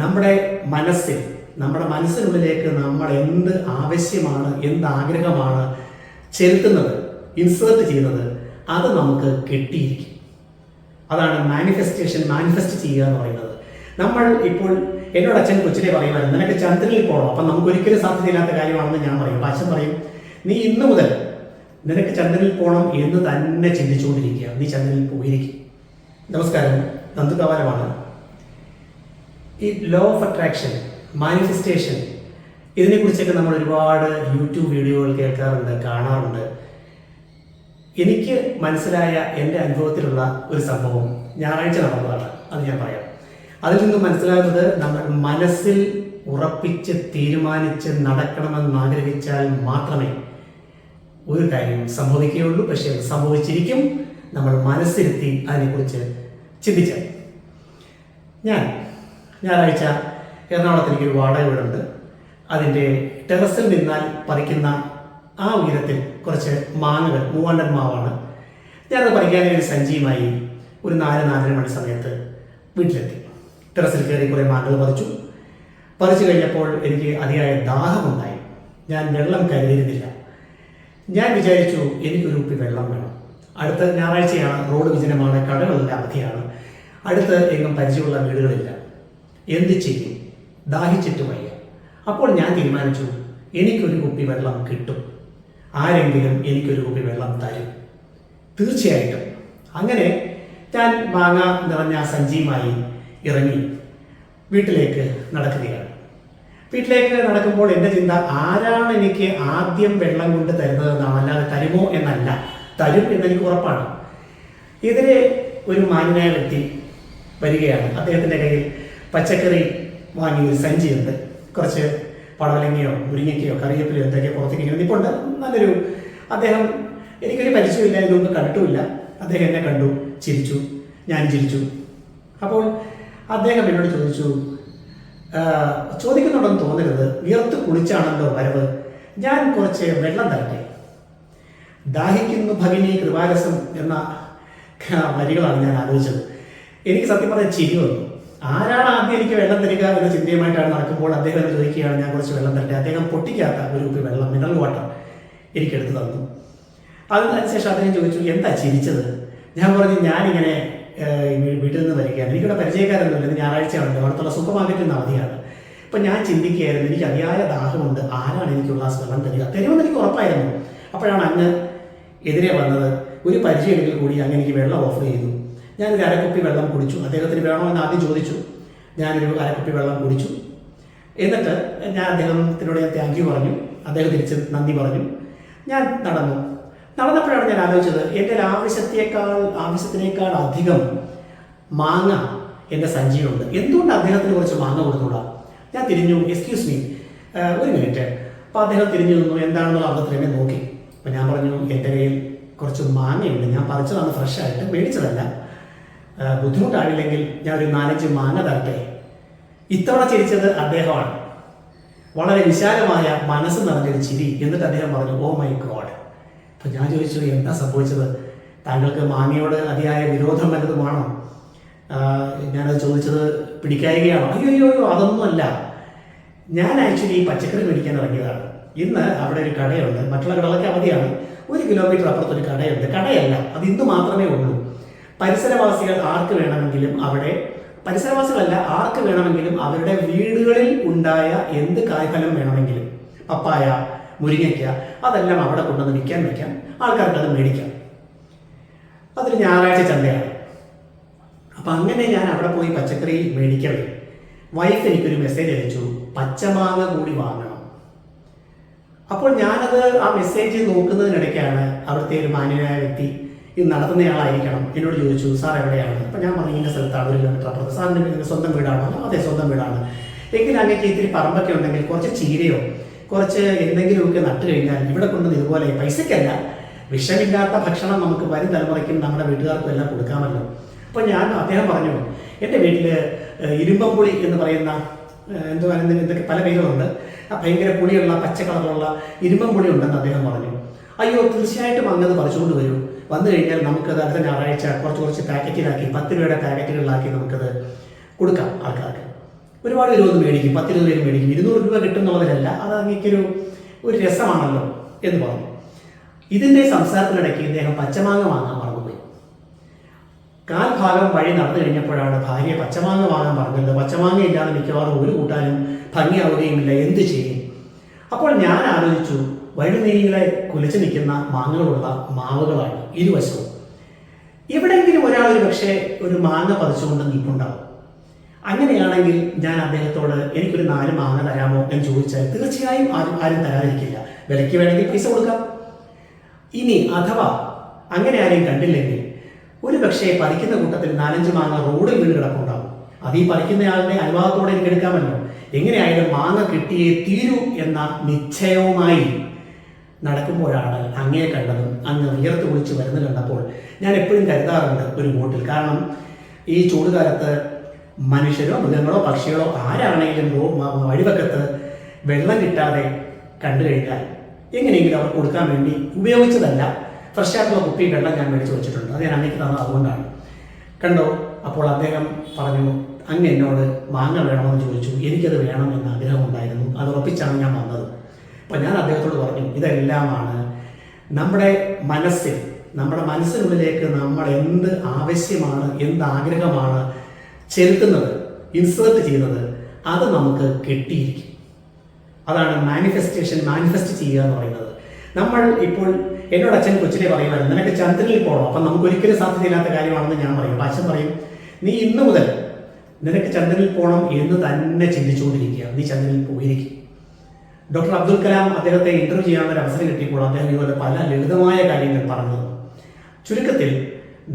നമ്മുടെ മനസ്സിൽ നമ്മുടെ മനസ്സിനുള്ളിലേക്ക് നമ്മൾ എന്ത് ആവശ്യമാണ് എന്ത് ആഗ്രഹമാണ് ചെലുത്തുന്നത് ഇൻസേർട്ട് ചെയ്യുന്നത് അത് നമുക്ക് കിട്ടിയിരിക്കും. അതാണ് മാനിഫെസ്റ്റേഷൻ മാനിഫെസ്റ്റ് ചെയ്യുക എന്ന് പറയുന്നത്. നമ്മൾ ഇപ്പോൾ എന്നോട് അച്ഛൻ കൊച്ചിനെ പറയുമായിരുന്നു നിനക്ക് ചന്ദ്രനിൽ പോകണം അപ്പം നമുക്ക് ഒരിക്കലും സാധ്യതയില്ലാത്ത കാര്യമാണെന്ന് ഞാൻ പറയും. അച്ഛൻ പറയും നീ ഇന്ന് മുതൽ നിനക്ക് ചന്ദ്രനിൽ പോകണം എന്ന് തന്നെ ചിന്തിച്ചുകൊണ്ടിരിക്കുക. നീ ചന്ദ്രനിൽ പോയിരിക്കും. നമസ്കാരം. നന്ദുകവാലമാണ് ഈ ലോ ഓഫ് അട്രാക്ഷൻ മാനിഫെസ്റ്റേഷൻ ഇതിനെക്കുറിച്ചൊക്കെ നമ്മൾ ഒരുപാട് യൂട്യൂബ് വീഡിയോകൾ കേൾക്കാറുണ്ട് കാണാറുണ്ട്. എനിക്ക് മനസ്സിലായ എന്റെ അനുഭവത്തിലുള്ള ഒരു സംഭവം ഞായറാഴ്ച നടന്നതാണ് അത് ഞാൻ പറയാം. അതിൽ നിന്ന് മനസ്സിലാകുന്നത് നമ്മൾ മനസ്സിൽ ഉറപ്പിച്ച് തീരുമാനിച്ച് നടക്കണമെന്ന് ആഗ്രഹിച്ചാൽ മാത്രമേ ഒരു കാര്യം സംഭവിക്കുകയുള്ളൂ. പക്ഷേ അത് സംഭവിച്ചിരിക്കും നമ്മൾ മനസ്സിരുത്തി അതിനെക്കുറിച്ച് ചിന്തിച്ചാൽ. ഞാൻ ഞായറാഴ്ച എറണാകുളത്ത് എനിക്കൊരു വാടക വീടുണ്ട്. അതിന്റെ ടെറസിൽ നിന്നാൽ പറിക്കുന്ന ആ ഉയരത്തിൽ കുറച്ച് മാങ്ങകൾ മൂവാണ്ടൻ മാവാണ്. ഞാനത് പറിക്കാനായി ഒരു സഞ്ചിയുമായി ഒരു നാല് നാലര മണി സമയത്ത് വീട്ടിലെത്തി. ടെറസിൽ കയറി കുറേ മാങ്ങകൾ പറിച്ചു. പറിച്ചു കഴിഞ്ഞപ്പോൾ എനിക്ക് അതിയായ ദാഹമുണ്ടായി. ഞാൻ വെള്ളം കരുതിയിരുന്നില്ല. ഞാൻ വിചാരിച്ചു എനിക്കൊരു കുപ്പി വെള്ളം വേണം. അടുത്ത ഞായറാഴ്ചയാണ് റോഡ് വിജനമാണ് കടകളെല്ലാം അവധിയാണ്. അടുത്ത് എങ്ങും പരിചയമുള്ള വീടുകളില്ല. എന്ത് ചെയ്യും? ദാഹിച്ചിട്ട് വയ്യ. അപ്പോൾ ഞാൻ തീരുമാനിച്ചു എനിക്കൊരു കുപ്പി വെള്ളം കിട്ടും. ആരെങ്കിലും എനിക്കൊരു കുപ്പി വെള്ളം തരും. തീർച്ചയായിട്ടും. അങ്ങനെ ഞാൻ മാങ്ങ നിറഞ്ഞ സഞ്ചിയുമായി ഇറങ്ങി വീട്ടിലേക്ക് നടക്കുകയാണ്. വീട്ടിലേക്ക് നടക്കുമ്പോൾ എന്റെ ചിന്ത ആരാണ് എനിക്ക് ആദ്യം വെള്ളം കൊണ്ട് തരുന്നതെന്നാണ് അല്ലാതെ തരുമോ എന്നല്ല. തരും എന്നെനിക്ക് ഉറപ്പാണ്. എതിരെ ഒരു മാന്യനായ വ്യക്തി വരികയാണ്. അദ്ദേഹത്തിന്റെ കയ്യിൽ പച്ചക്കറി വാങ്ങി ഒരു സഞ്ചിയുണ്ട്. കുറച്ച് പടവലങ്ങയോ മുരിങ്ങയ്ക്കയോ കറിവേപ്പിലയോ എന്തൊക്കെ പുറത്തേക്ക് ഇങ്ങനെ ഉണ്ട് നല്ലൊരു അദ്ദേഹം എനിക്കൊരു പരിചയമില്ല ഇതൊന്നും കണ്ടിട്ടുമില്ല. അദ്ദേഹം എന്നെ കണ്ടു ചിരിച്ചു ഞാൻ ചിരിച്ചു. അപ്പോൾ അദ്ദേഹം എന്നോട് ചോദിച്ചു "ആ, ചോദിക്കുന്നുണ്ടെന്ന് തോന്നരുത്. വിയർത്ത് കുളിച്ചാണല്ലോ വരവ്. ഞാൻ കുറച്ച് വെള്ളം തരട്ടെ. ദാഹിക്കുന്നു ഭഗിനി കൃപാരസം എന്ന വരികളാണ് ഞാൻ ആലോചിച്ചത്. എനിക്ക് സത്യം പറഞ്ഞാൽ ചിരി വന്നു. ആരാണ് ആദ്യം എനിക്ക് വെള്ളം തരിക എന്ന ചിന്തയുമായിട്ടാണ് നടക്കുമ്പോൾ അദ്ദേഹം എന്ന് ചോദിക്കുകയാണ്? ഞാൻ കുറച്ച് വെള്ളം തരട്ടെ. അദ്ദേഹം പൊട്ടിക്കാത്ത ഒരു കുപ്പി വെള്ളം മിനറൽ വാട്ടർ എനിക്ക് എടുത്തു തന്നു. അതിനുശേഷം അദ്ദേഹം ചോദിച്ചു എന്താ ചിരിച്ചത്? ഞാൻ പറഞ്ഞു ഞാനിങ്ങനെ വീട്ടിൽ നിന്ന് വരികയാണ്. എനിക്കിവിടെ പരിചയക്കാരൊന്നുമില്ല. ഞായറാഴ്ചയാണല്ലോ. അടുത്തുള്ള സൂപ്പർ മാർക്കറ്റിൽ നിന്ന് അവധിയാണ്. അപ്പം ഞാൻ ചിന്തിക്കുകയായിരുന്നു എനിക്ക് അതിയായ ദാഹമുണ്ട്. ആരാണ് എനിക്കുള്ള വെള്ളം തരിക? തരുമെന്ന് എനിക്ക് ഉറപ്പായിരുന്നു. അപ്പോഴാണ് അങ്ങ് എതിരെ വന്നത്. ഒരു പരിചയമെങ്കിൽ കൂടി അങ്ങ് എനിക്ക് വെള്ളം ഓഫർ ചെയ്തു. ഞാനൊരു അരക്കുപ്പി വെള്ളം കുടിച്ചു. അദ്ദേഹത്തിന് വേണമെന്ന് ആദ്യം ചോദിച്ചു. ഞാനൊരു അരക്കുപ്പി വെള്ളം കുടിച്ചു. എന്നിട്ട് ഞാൻ അദ്ദേഹത്തിനോട് ഞാൻ താങ്ക് യു പറഞ്ഞു. അദ്ദേഹം തിരിച്ച് നന്ദി പറഞ്ഞു. ഞാൻ നടന്നു. നടന്നപ്പോഴാണ് ഞാൻ ആലോചിച്ചത് എന്റെ ആവശ്യത്തേക്കാൾ ആവശ്യത്തിനേക്കാൾ അധികം മാങ്ങ എന്റെ സഞ്ചിയിലുണ്ട്. എന്തുകൊണ്ട് അദ്ദേഹത്തിന് കുറച്ച് മാങ്ങ കൊടുത്തുകൂടാ? ഞാൻ തിരിഞ്ഞു. എക്സ്ക്യൂസ് മീ ഒരു മിനിറ്റ് അപ്പോൾ അദ്ദേഹം തിരിഞ്ഞു നിന്നു. എന്താണെന്നുള്ള അർത്ഥത്തിലെന്നെ നോക്കി. അപ്പോൾ ഞാൻ പറഞ്ഞു എന്റെ കയ്യിൽ കുറച്ച് മാങ്ങയുണ്ട്. ഞാൻ പറിച്ചതാണ് ഫ്രഷായിട്ട് മേടിച്ചതല്ല. ആ, ബുദ്ധിമുട്ടായില്ലെങ്കിൽ ഞാൻ ഒരു നാലഞ്ച് മാങ്ങ തരട്ടെ? ഇത്തവണ ചിരിച്ചത് അദ്ദേഹമാണ്. വളരെ വിശാലമായ മനസ്സ് നിറഞ്ഞൊരു ചിരി എന്നിട്ട് അദ്ദേഹം പറഞ്ഞു ഓ മൈ ഗോഡ് അപ്പൊ ഞാൻ ചോദിച്ചു എന്താ സംഭവിച്ചത്? താങ്കൾക്ക് മാങ്ങയോട് അതിയായ വിരോധം വല്ലതുമാണോ? ഞാനത് ചോദിച്ചത് പിടിക്കായികയാണോ അയ്യോ അയ്യോ അയ്യോ അതൊന്നുമല്ല. ഞാൻ ആക്ച്വലി ഈ പച്ചക്കറി മേടിക്കാൻ ഇറങ്ങിയതാണ്. ഇന്ന് അവിടെ ഒരു കടയുണ്ട്. മറ്റുള്ള കടകളൊക്കെ അവധിയാണ്. ഒരു കിലോമീറ്റർ അപ്പുറത്ത് ഒരു കടയുണ്ട്. കടയല്ല. അത് ഇന്ന് മാത്രമേ ഉള്ളൂ. പരിസരവാസികൾ ആർക്ക് വേണമെങ്കിലും അവിടെ പരിസരവാസികളല്ല ആർക്ക് വേണമെങ്കിലും അവരുടെ വീടുകളിൽ ഉണ്ടായ എന്ത് കായ്ഫലം വേണമെങ്കിലും പപ്പായ മുരിങ്ങയ്ക്ക അതെല്ലാം അവിടെ കൊണ്ടുവന്ന് വിൽക്കാൻ വയ്ക്കാം ആൾക്കാർക്ക് അത് മേടിക്കാം. അതൊരു ഞായറാഴ്ച ചന്തയാണ്. അപ്പം അങ്ങനെ ഞാൻ അവിടെ പോയി പച്ചക്കറി മേടിക്കവേ. വൈഫ് എനിക്കൊരു മെസ്സേജ് അയച്ചു പച്ചമാങ്ങ കൂടി വാങ്ങണം. അപ്പോൾ ഞാനത് ആ മെസ്സേജ് നോക്കുന്നതിനിടയ്ക്കാണ് അവിടുത്തെ ഒരു മാന്യനായ വ്യക്തി ഇത് നടത്തുന്നയാളായിരിക്കണം. എന്നോട് ചോദിച്ചു സാർ എവിടെയാണ്? അപ്പം ഞാൻ പറഞ്ഞു ഇന്ന സ്ഥലത്താണ് ഒരു കിലോമീറ്റർ അപ്പുറത്ത്. സാറിന്റെ സ്വന്തം വീടാണോ? അതെ സ്വന്തം വീടാണ്. എങ്കിലും അങ്ങേക്ക് ഇത്തിരി പറമ്പൊക്കെ ഉണ്ടെങ്കിൽ കുറച്ച് ചീരയോ കുറച്ച് എന്തെങ്കിലുമൊക്കെ നട്ടു കഴിഞ്ഞാൽ ഇവിടെ കൊണ്ടുവന്ന് ഇതുപോലെ പൈസയ്ക്കല്ല വിഷമില്ലാത്ത ഭക്ഷണം നമുക്ക് വരും തലമുറയ്ക്കും നമ്മുടെ വീട്ടുകാർക്കും എല്ലാം കൊടുക്കാമല്ലോ. അപ്പോൾ ഞാൻ അദ്ദേഹം പറഞ്ഞു എന്റെ വീട്ടിൽ ഇരുമ്പംപുളി എന്ന് പറയുന്ന എന്തോ എന്തൊക്കെ പല പേരുകളുണ്ട്. ഭയങ്കര പുളിയുള്ള പച്ച കളറുള്ള ഉണ്ടെന്ന് അദ്ദേഹം പറഞ്ഞു. അയ്യോ തീർച്ചയായിട്ടും അങ്ങനെ പറിച്ചുകൊണ്ട് വരൂ. വന്നു കഴിഞ്ഞാൽ നമുക്കത് അടുത്ത ഞായറാഴ്ച കുറച്ച് കുറച്ച് പാക്കറ്റിലാക്കി പത്ത് രൂപയുടെ പാക്കറ്റുകളിലാക്കി നമുക്കത് കൊടുക്കാം ആൾക്കാർക്ക്. ഒരുപാട് പേര് ഒന്ന് മേടിക്കും പത്തിരുപത് പേര് മേടിക്കും. ഇരുന്നൂറ് രൂപ കിട്ടും മുതലല്ല അത് അങ്ങേക്കൊരു ഒരു രസമാണല്ലോ എന്ന് പറഞ്ഞു. ഇതിന്റെ സംസാരത്തിനിടയ്ക്ക് ഇദ്ദേഹം പച്ചമാങ്ങ വാങ്ങാൻ മറന്നുപോയി. കാൽഭാഗം വഴി നടന്നു കഴിഞ്ഞപ്പോഴാണ് ഭാര്യ പച്ചമാങ്ങ വാങ്ങാൻ പറഞ്ഞത്. പച്ചമാങ്ങ ഇല്ലാതെ മിക്കവാറും ഒരു കൂട്ടാനും ഭംഗിയാവുകയുമില്ല. എന്ത് ചെയ്യും? അപ്പോൾ ഞാൻ ആലോചിച്ചു വഴുനീങ്ങളെ കുലിച്ചു നിൽക്കുന്ന മാങ്ങകളുള്ള മാവുകളാണ് ഇരുവശവും. എവിടെയെങ്കിലും ഒരാൾ ഒരു പക്ഷേ ഒരു മാങ്ങ പതിച്ചുകൊണ്ട് നിൽപ്പുണ്ടാവും. അങ്ങനെയാണെങ്കിൽ ഞാൻ അദ്ദേഹത്തോട് എനിക്കൊരു നാല് മാങ്ങ തരാമോ എന്ന് ചോദിച്ചാൽ തീർച്ചയായും ആരും ആരും തരാതിരിക്കില്ല. വിലയ്ക്ക് വേണമെങ്കിൽ പൈസ കൊടുക്കാം. ഇനി അഥവാ അങ്ങനെ ആരെയും കണ്ടില്ലെങ്കിൽ ഒരു പക്ഷേ പറിക്കുന്ന കൂട്ടത്തിൽ നാലഞ്ച് മാങ്ങ റോഡിൽ വീണ് കിടപ്പുണ്ടാവും. അത് ഈ പറിക്കുന്നയാളുടെ അനുവാദത്തോടെ എനിക്ക് എടുക്കാമല്ലോ. എങ്ങനെയായാലും മാങ്ങ കിട്ടിയേ തീരൂ എന്ന നിശ്ചയവുമായി നടക്കുമ്പോഴാണ് അങ്ങയെ കണ്ടതും അങ്ങ് വിയർത്ത് കുളിച്ച് വരുന്നത് കണ്ടപ്പോൾ ഞാൻ എപ്പോഴും കരുതാറുണ്ട് ഒരു ബോട്ടിൽ കാരണം ഈ ചൂടുകാലത്ത് മനുഷ്യരോ മൃഗങ്ങളോ പക്ഷികളോ ആരാണെങ്കിലും വഴിവക്കത്ത് വെള്ളം കിട്ടാതെ കണ്ടു കഴിഞ്ഞാൽ എങ്ങനെയെങ്കിലും അവർക്ക് കൊടുക്കാൻ വേണ്ടി ഉപയോഗിച്ചതല്ല. ഫ്രഷ് ആയിട്ടുള്ള കുപ്പി വെള്ളം ഞാൻ മേടിച്ചു വെച്ചിട്ടുണ്ട്. അത് ഞാൻ അങ്ങേക്ക് തന്നത് അതുകൊണ്ടാണ്. കണ്ടോ? അപ്പോൾ അദ്ദേഹം പറഞ്ഞു അങ്ങ് എന്നോട് മാങ്ങ വേണമെന്ന് ചോദിച്ചു. എനിക്കത് വേണമെന്ന് ആഗ്രഹമുണ്ടായിരുന്നു. അത് ഉറപ്പിച്ചാണ് ഞാൻ വന്നത്. അപ്പം ഞാൻ അദ്ദേഹത്തോട് പറഞ്ഞു ഇതെല്ലാമാണ് നമ്മുടെ മനസ്സിൽ നമ്മുടെ മനസ്സിനുള്ളിലേക്ക് നമ്മൾ എന്ത് ആവശ്യമാണ് എന്ത് ആഗ്രഹമാണ് ചെലുത്തുന്നത് ഇൻസേർട്ട് ചെയ്യുന്നത് അത് നമുക്ക് കിട്ടിയിരിക്കും. അതാണ് മാനിഫെസ്റ്റേഷൻ മാനിഫെസ്റ്റ് ചെയ്യുക എന്ന് പറയുന്നത്. നമ്മൾ ഇപ്പോൾ എന്നോട് അച്ഛൻ കൊച്ചിനെ പറയുമായിരുന്നു നിനക്ക് ചന്ദ്രനിൽ പോകണം അപ്പം നമുക്ക് ഒരിക്കലും സാധ്യതയില്ലാത്ത കാര്യമാണെന്ന് ഞാൻ പറയും. അച്ഛൻ പറയും നീ ഇന്നു മുതൽ നിനക്ക് ചന്ദ്രനിൽ പോകണം എന്ന് തന്നെ ചിന്തിച്ചുകൊണ്ടിരിക്കുക. നീ ചന്ദ്രനിൽ പോയിരിക്കും. ഡോക്ടർ അബ്ദുൽ കലാം അദ്ദേഹത്തെ ഇന്റർവ്യൂ ചെയ്യാൻ ഒരു അവസരം കിട്ടിയപ്പോൾ അദ്ദേഹം ഇതുപോലെ പല ലളിതമായ കാര്യങ്ങൾ പറഞ്ഞത്. ചുരുക്കത്തിൽ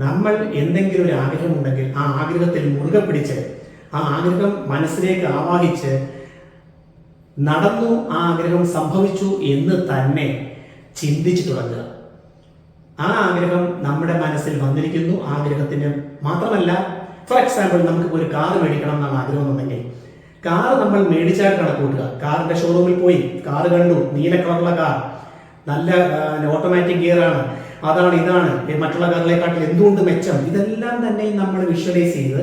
നമ്മൾ എന്തെങ്കിലും ഒരു ആഗ്രഹം ഉണ്ടെങ്കിൽ ആ ആഗ്രഹത്തിൽ മുറുകെ പിടിച്ച് ആ ആഗ്രഹം മനസ്സിലേക്ക് ആവാഹിച്ച് നടന്നു ആ ആഗ്രഹം സംഭവിച്ചു എന്ന് തന്നെ ചിന്തിച്ചു തുടങ്ങുക. ആ ആഗ്രഹം നമ്മുടെ മനസ്സിൽ വന്നിരിക്കുന്നു. ആഗ്രഹത്തിന് മാത്രമല്ല ഫോർ എക്സാമ്പിൾ നമുക്ക് ഒരു കാർ മേടിക്കണം എന്നാണ് ആഗ്രഹം എന്നുണ്ടെങ്കിൽ കാർ നമ്മൾ മേടിച്ചാൽ കണക്കൂട്ടുക കാറിന്റെ ഷോറൂമിൽ പോയി കാർ കണ്ടു നീല കളറുള്ള കാർ നല്ല ഓട്ടോമാറ്റിക് ഗിയർ ആണ്. അതാണ് ഇതാണ്. മറ്റുള്ള കാറിനെക്കാട്ടിൽ എന്തുകൊണ്ട് മെച്ചം? ഇതെല്ലാം തന്നെ നമ്മൾ വിഷ്വലൈസ് ചെയ്ത്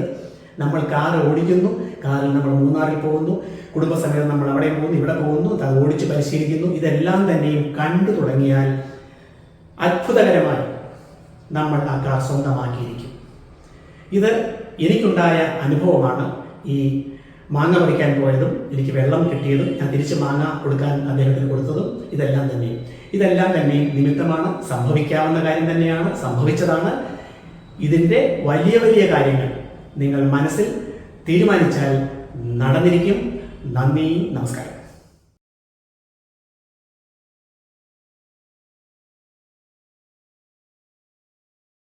നമ്മൾ കാർ ഓടിക്കുന്നു. കാറിൽ നമ്മൾ മൂന്നാറിൽ പോകുന്നു. കുടുംബസമേതം നമ്മൾ അവിടെ പോകുന്നു ഇവിടെ പോകുന്നു അത് ഓടിച്ച് പരിശീലിക്കുന്നു. ഇതെല്ലാം തന്നെയും കണ്ടു തുടങ്ങിയാൽ അത്ഭുതകരമായി നമ്മൾ ആ കാർ സ്വന്തമാക്കിയിരിക്കും. ഇത് എനിക്കുണ്ടായ അനുഭവമാണ് ഈ മാങ്ങ പറിക്കാൻ പോയതും എനിക്ക് വെള്ളം കിട്ടിയതും ഞാൻ തിരിച്ച് മാങ്ങ കൊടുക്കാൻ അദ്ദേഹത്തിന് കൊടുത്തതും ഇതെല്ലാം തന്നെ. ഇതെല്ലാം തന്നെ നിമിത്തമാണ് സംഭവിക്കാവുന്ന കാര്യം തന്നെയാണ് സംഭവിച്ചതാണ്. ഇതിന്റെ വലിയ വലിയ കാര്യങ്ങൾ നിങ്ങൾ മനസ്സിൽ തീരുമാനിച്ചാൽ നടന്നിരിക്കും. നന്ദി നമസ്കാരം.